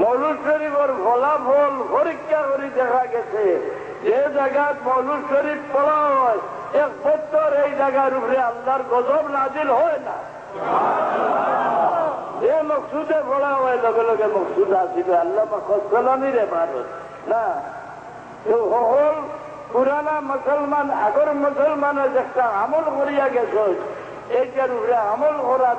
মৌলুদ শরীফের ফলাফল পরীক্ষা করে দেখা গেছে। যে জায়গায় মৌলুদ শরীফ পড়া হয়, এক বছর এই জায়গার উপরে আল্লাহর গজব নাজিল হয় না। যে মকসুদে পড়া হয়, লগে লগে মকসুদ আসিবে আল্লাহ কষ্টলানি রে ভারত না সকল পুরানা মুসলমান, আগর মুসলমানের একটা আমল করিয়া গেছ, এইটার উপরে আমল করার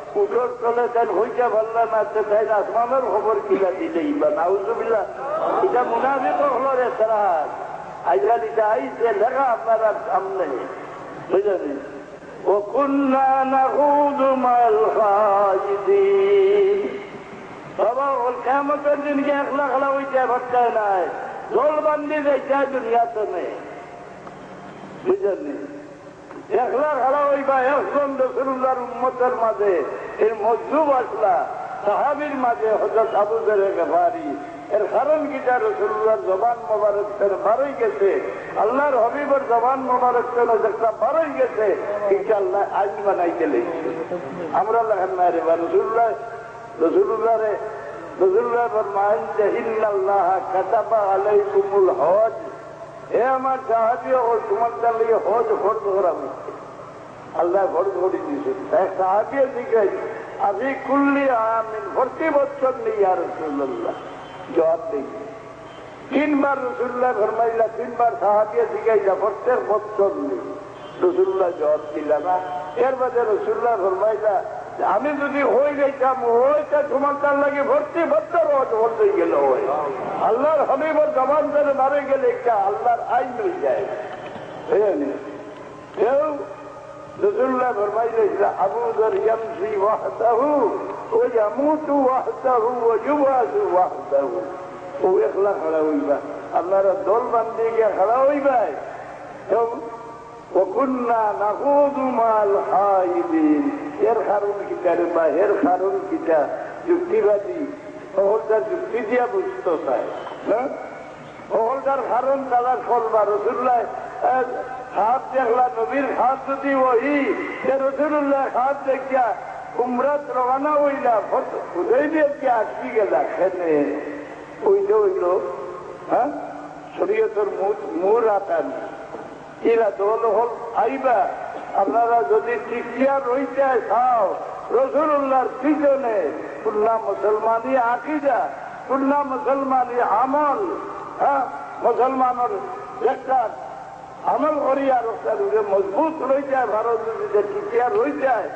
কুটোর তলে তেন হইতে পারলাম আছে তাই আসমানের খবর কিনা দিলে ইবা নাউজুবিল্লা এটা মুনাফিক হল রে সারা আজকাল এটা আইসে লেখা আপনারা সামনে বুঝলেন? নাই। জল বান্ধি দুনিয়াতে নেই বুঝলেন? একলা খেলা হইবা একজন রসুল্লার উম্মতের মাঝে, এর মজুব আসলা, সাহাবির মাঝে হজরত আবু জরে গেফারি এর কারণ কিটা রসুল্লার জবান মোবারক তেন বারোই গেছে? আল্লাহর হবিবর জবান মোবারক একটা বারোই গেছে, কিন্তু আল্লাহ আইন বানাই গেলে আমরা লেখেন না রে বা রসুল্লাহ রসুল্লাহ রে রসুল্লাহ ফরমাইন যে, ইন্নাল্লাহ কাতাবা আলাইকুমুল হজ এ আমার সাহাবি ও তোমার তার লিগে হজ ফর্দ করা হয়েছে আল্লাহ ফর্দ করে দিয়েছে এক সাহাবিয়ে দিকে আমি কুল্লি আমিন প্রতি বছর নেই আর রসুল্লাহ জবাব নেই তিনবার রসুল্লাহ ফরমাইলা, তিনবার সাহাবিয়ে শিখাইলা প্রত্যেক বছর নেই। রসুল্লাহ জবাব দিলা না এর বাদে রসুল্লাহ ফরমাইলা আমি যদি হয়ে যাইতাম হইতে তোমার তার লাগে ভর্তি হজ হয়ে গেল হয়। আল্লাহর হবিবর জবান ধরে মারে গেলে একটা আল্লাহর আইন হয়ে যায়। কেউ রসুল্লাহ হইবা। দল বান্ধি গিয়া খাড়া হইবাই। কেউ وكنا نخوض مع الخائضين এর কারণ কিটা রে বা এর কারণ কিটা যুক্তিবাদী ওহলটার যুক্তি দিয়া বুঝতে চায় না ওহলটার কারণ তারা করবা রসুল্লাহ হাত দেখলা নবীর হাত যদি ওই সে রসুল্লাহ হাত দেখিয়া উমরাত রওনা হইলা খুদাই দিয়ে আটকি গেলা খেনে ওইটা হইল হ্যাঁ শরীয়তের মূল আতান এরা দল হল আইবা আপনারা যদি টিকিয়া রইতে চাও রসুল্লাহর পিছনে খুলনা মুসলমানি আকিদা খুলনা মুসলমানি আমল হ্যাঁ মুসলমানের একটা আমল করিয়া রক্ষা মজবুত রয়ে যায় ভারত যদি টিকিয়া রয়ে যায়